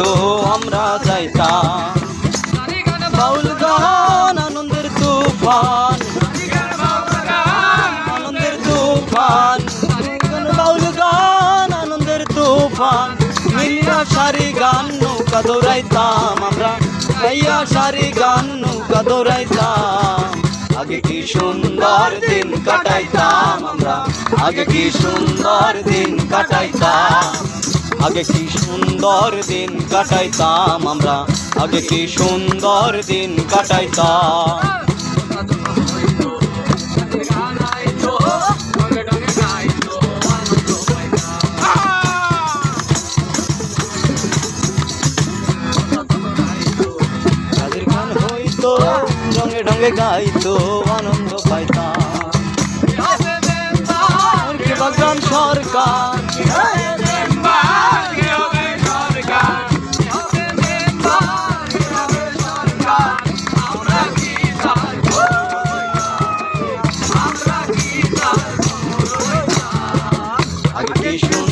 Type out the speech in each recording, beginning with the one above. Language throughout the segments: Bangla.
দিত আমরা যাইতাম। বাউল গান, আনন্দের তুফান। আনন্দের তুফান। বাউল গান, আনন্দের তুফান। মিলিয়া সারি গান, নৌকা দৌড়াইতাম আমরা। গাইয়া সারি গান, নৌকা দৌড়াইতাম। আগে কি সুন্দর দিন কাটাইতাম আমরা। আগে কি সুন্দর দিন কাটাইতাম। আগে কি সুন্দর দিন কাটাইতাম আমরা? আগে কি সুন্দর দিন কাটাইতাম? ঢঙ্গে গাইতো আনন্দ পাইতাম। সরকার?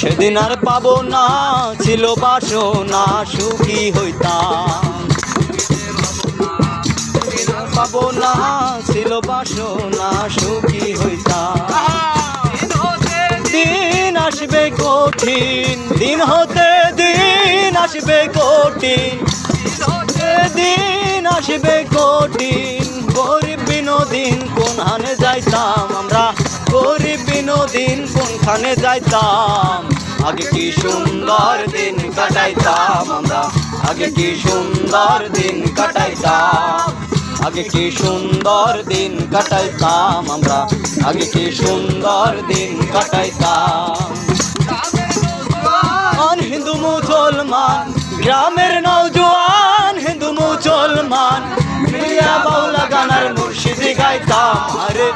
সেদিন আর পাবো না ছিল বাসো না সুখী হইতাম। পাবো না ছিল বাসনা সুখী হইতাম। দিন আসবে কঠিন দিন হতে দিন আসবে কঠিন। দিন আসবে কঠিন গরিব বিনোদিন কোন হানে যাইতাম? কোনখানে যাইতাম আগে কি সুন্দর দিন কাটাইতাম আমরা? আগে কি সুন্দর দিন কাটাইতাম? আগে কি সুন্দর দিন কাটাইতাম আমরা? আগে কি সুন্দর দিন কাটাইতাম? হিন্দু মুসলমান গ্রামের নৌজওয়ান হিন্দু মুসলমান মিলিয়া বাউলা গানার মুর্শিদি গাইতাম। আরে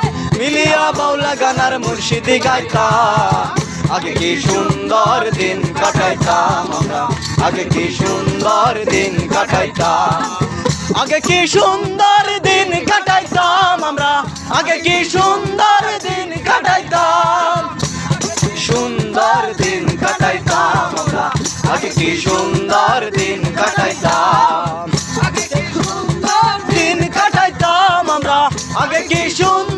মিলিয়া বাউলা গানার মুর্শিদি গাইতা। আগে কি সুন্দর দিন কাটাইতাম আমরা। আগে কি সুন্দর দিন কাটাইতাম। আগে কি সুন্দর দিন কাটাইতাম আমরা। আগে কি সুন্দর দিন কাটাইতাম। সুন্দর দিন কাটাইতাম আমরা। আগে কি সুন্দর দিন কাটাইতাম। আগে কি সুন্দর দিন কাটাইতাম আমরা। আগে কি সুন্দর